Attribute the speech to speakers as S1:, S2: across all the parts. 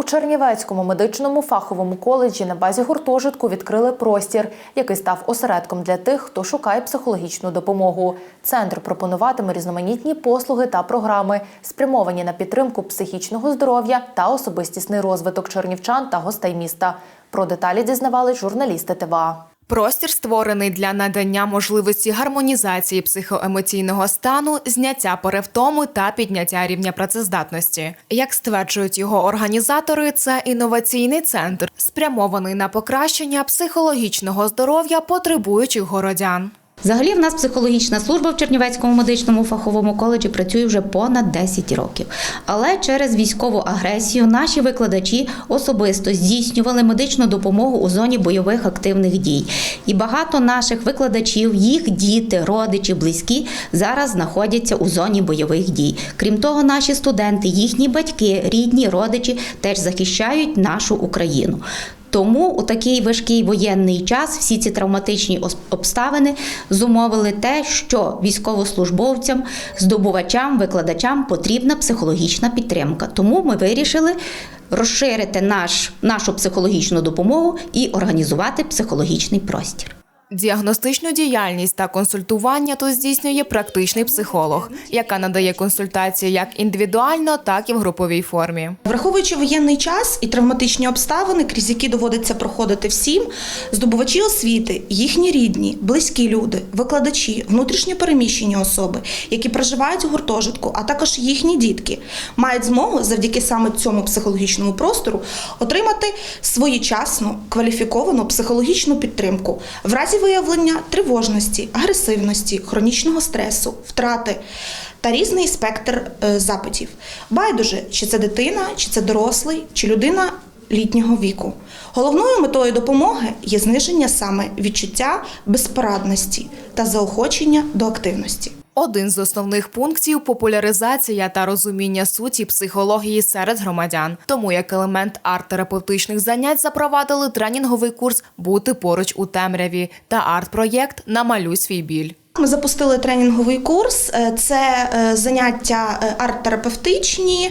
S1: У Чернівецькому медичному фаховому коледжі на базі гуртожитку відкрили простір, який став осередком для тих, хто шукає психологічну допомогу. Центр пропонуватиме різноманітні послуги та програми, спрямовані на підтримку психічного здоров'я та особистісний розвиток чернівчан та гостей міста. Про деталі дізнавались журналісти ТВА.
S2: Простір створений для надання можливості гармонізації психоемоційного стану, зняття перевтому та підняття рівня працездатності. Як стверджують його організатори, це інноваційний центр, спрямований на покращення психологічного здоров'я потребуючих городян.
S3: Взагалі, в нас психологічна служба в Чернівецькому медичному фаховому коледжі працює вже понад 10 років. Але через військову агресію наші викладачі особисто здійснювали медичну допомогу у зоні бойових активних дій. І багато наших викладачів, їх діти, родичі, близькі зараз знаходяться у зоні бойових дій. Крім того, наші студенти, їхні батьки, рідні, родичі теж захищають нашу Україну. Тому у такий важкий воєнний час всі ці травматичні обставини зумовили те, що військовослужбовцям, здобувачам, викладачам потрібна психологічна підтримка. Тому ми вирішили розширити наш, нашу психологічну допомогу і організувати психологічний простір.
S2: Діагностичну діяльність та консультування тут здійснює практичний психолог, яка надає консультації як індивідуально, так і в груповій формі.
S4: Враховуючи воєнний час і травматичні обставини, крізь які доводиться проходити всім, здобувачі освіти, їхні рідні, близькі люди, викладачі, внутрішньо переміщені особи, які проживають у гуртожитку, а також їхні дітки, мають змогу завдяки саме цьому психологічному простору отримати своєчасну кваліфіковану психологічну підтримку в разі виявлення тривожності, агресивності, хронічного стресу, втрати та різний спектр е, запитів. Байдуже, чи це дитина, чи це дорослий, чи людина літнього віку. Головною метою допомоги є зниження саме відчуття безпорадності та заохочення до активності.
S2: Один з основних пунктів популяризація та розуміння суті психології серед громадян. Тому як елемент арт-терапевтичних занять запровадили тренінговий курс Бути поруч у темряві та арт-проєкт Намалюй свій біль.
S4: Ми запустили тренінговий курс. Е, Це е, заняття е, арт-терапевтичні.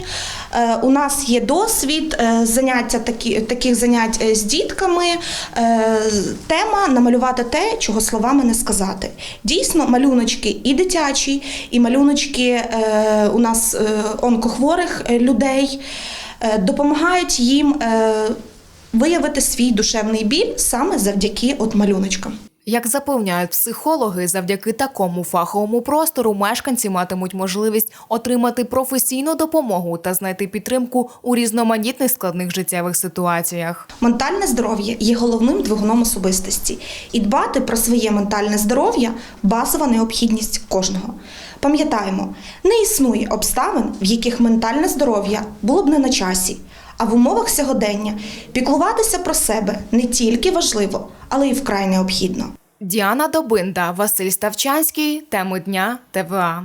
S4: У нас є досвід заняття такі, таких занять з дітками. Тема намалювати те, чого словами не сказати. Дійсно, малюночки і дитячі, і малюночки у нас онкохворих людей допомагають їм виявити свій душевний біль саме завдяки от малюночкам.
S2: Як запевняють психологи, завдяки такому фаховому простору мешканці матимуть можливість отримати професійну допомогу та знайти підтримку у різноманітних складних життєвих ситуаціях.
S4: Ментальне здоров'я є головним двигуном особистості, і дбати про своє ментальне здоров'я базова необхідність кожного. Пам'ятаємо, не існує обставин, в яких ментальне здоров'я було б не на часі. А в умовах сьогодення піклуватися про себе не тільки важливо, але й вкрай необхідно.
S2: Діана Добинда, Василь Ставчанський. Теми дня ТВА.